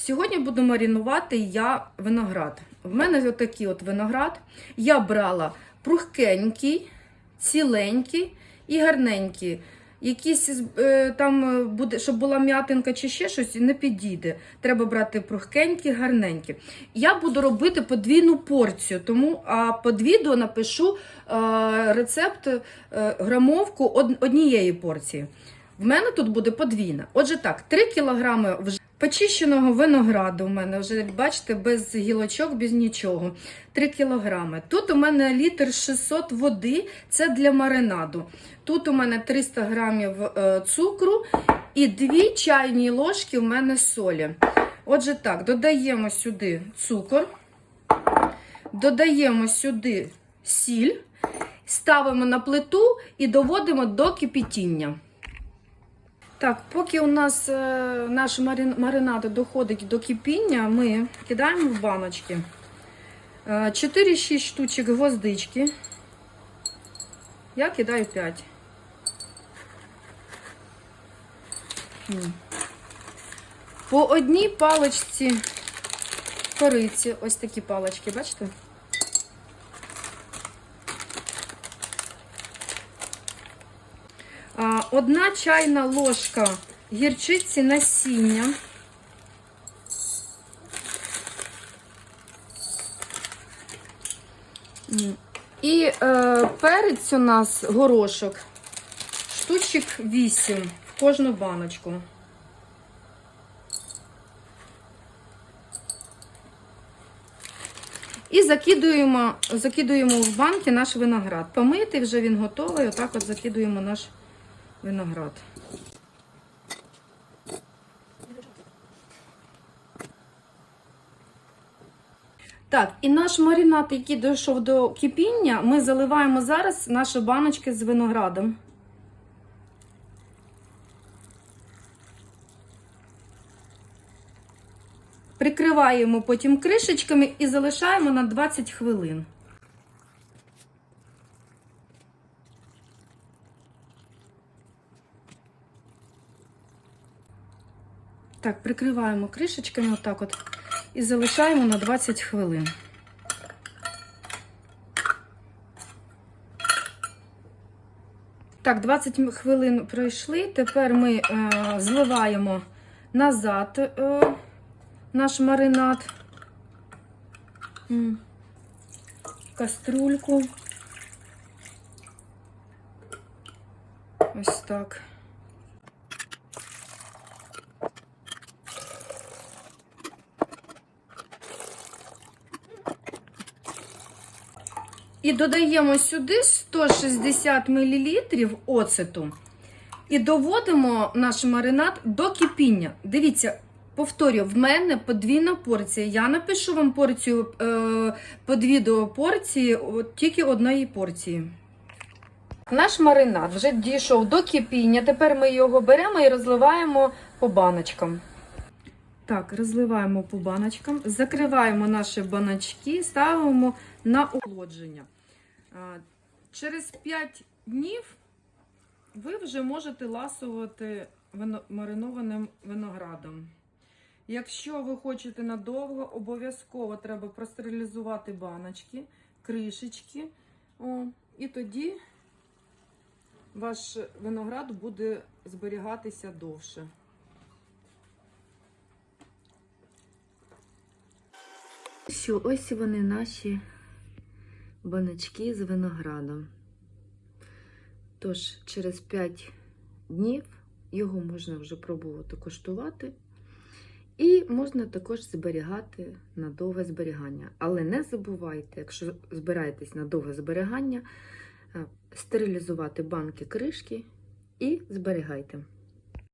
Сьогодні буду маринувати я виноград. В мене отакий от виноград. Я брала прухкенький, ціленький і гарненький. Якісь е, там е, буде, щоб була м'ятинка чи ще щось, не підійде. Треба брати прухкенькі, гарненькі. Я буду робити подвійну порцію, тому а під відео напишу е, рецепт е, грамовку од- однієї порції. В мене тут буде подвійна. Отже, так, 3 кілограми вже почищеного винограду. У мене вже, бачите, без гілочок, без нічого. 3 кілограми. Тут у мене літр 600 води, це для маринаду. Тут у мене 300 грамів е, цукру і 2 чайні ложки у мене солі. Отже, так, додаємо сюди цукор, додаємо сюди сіль, ставимо на плиту і доводимо до кипітіння. Так, поки у нас е, наш марин, маринад доходить до кипіння, ми кидаємо в баночки е, 4-6 штучок гвоздички. Я кидаю 5. По одній паличці кориці, ось такі палички, бачите? А, Одна чайна ложка гірчиці насіння. І е, перець у нас горошок, штучок 8 в кожну баночку. І закидуємо, закидуємо в банки наш виноград. Помитий вже він готовий. Отак от закидуємо наш виноград. Так, і наш маринад, який дійшов до кипіння, ми заливаємо зараз наші баночки з виноградом. Прикриваємо потім кришечками і залишаємо на 20 хвилин. Так, прикриваємо кришечками отак от і залишаємо на 20 хвилин. Так, 20 хвилин пройшли. Тепер ми е, зливаємо назад е, наш маринад. Каструльку. Ось так. І додаємо сюди 160 мл оцету. І доводимо наш маринад до кипіння. Дивіться, повторюю, в мене подвійна порція. Я напишу вам порцію е, під відео порції, тільки одної порції. Наш маринад вже дійшов до кипіння. Тепер ми його беремо і розливаємо по баночкам. Так, розливаємо по баночкам, закриваємо наші баночки, ставимо на охолодження. Через 5 днів ви вже можете ласувати маринованим виноградом. Якщо ви хочете надовго, обов'язково треба простерилізувати баночки, кришечки. О, і тоді ваш виноград буде зберігатися довше. Що ось вони наші баночки з виноградом. Тож, через 5 днів його можна вже пробувати коштувати. І можна також зберігати на довге зберігання. Але не забувайте, якщо збираєтесь на довге зберігання, е, стерилізувати банки кришки і зберігайте.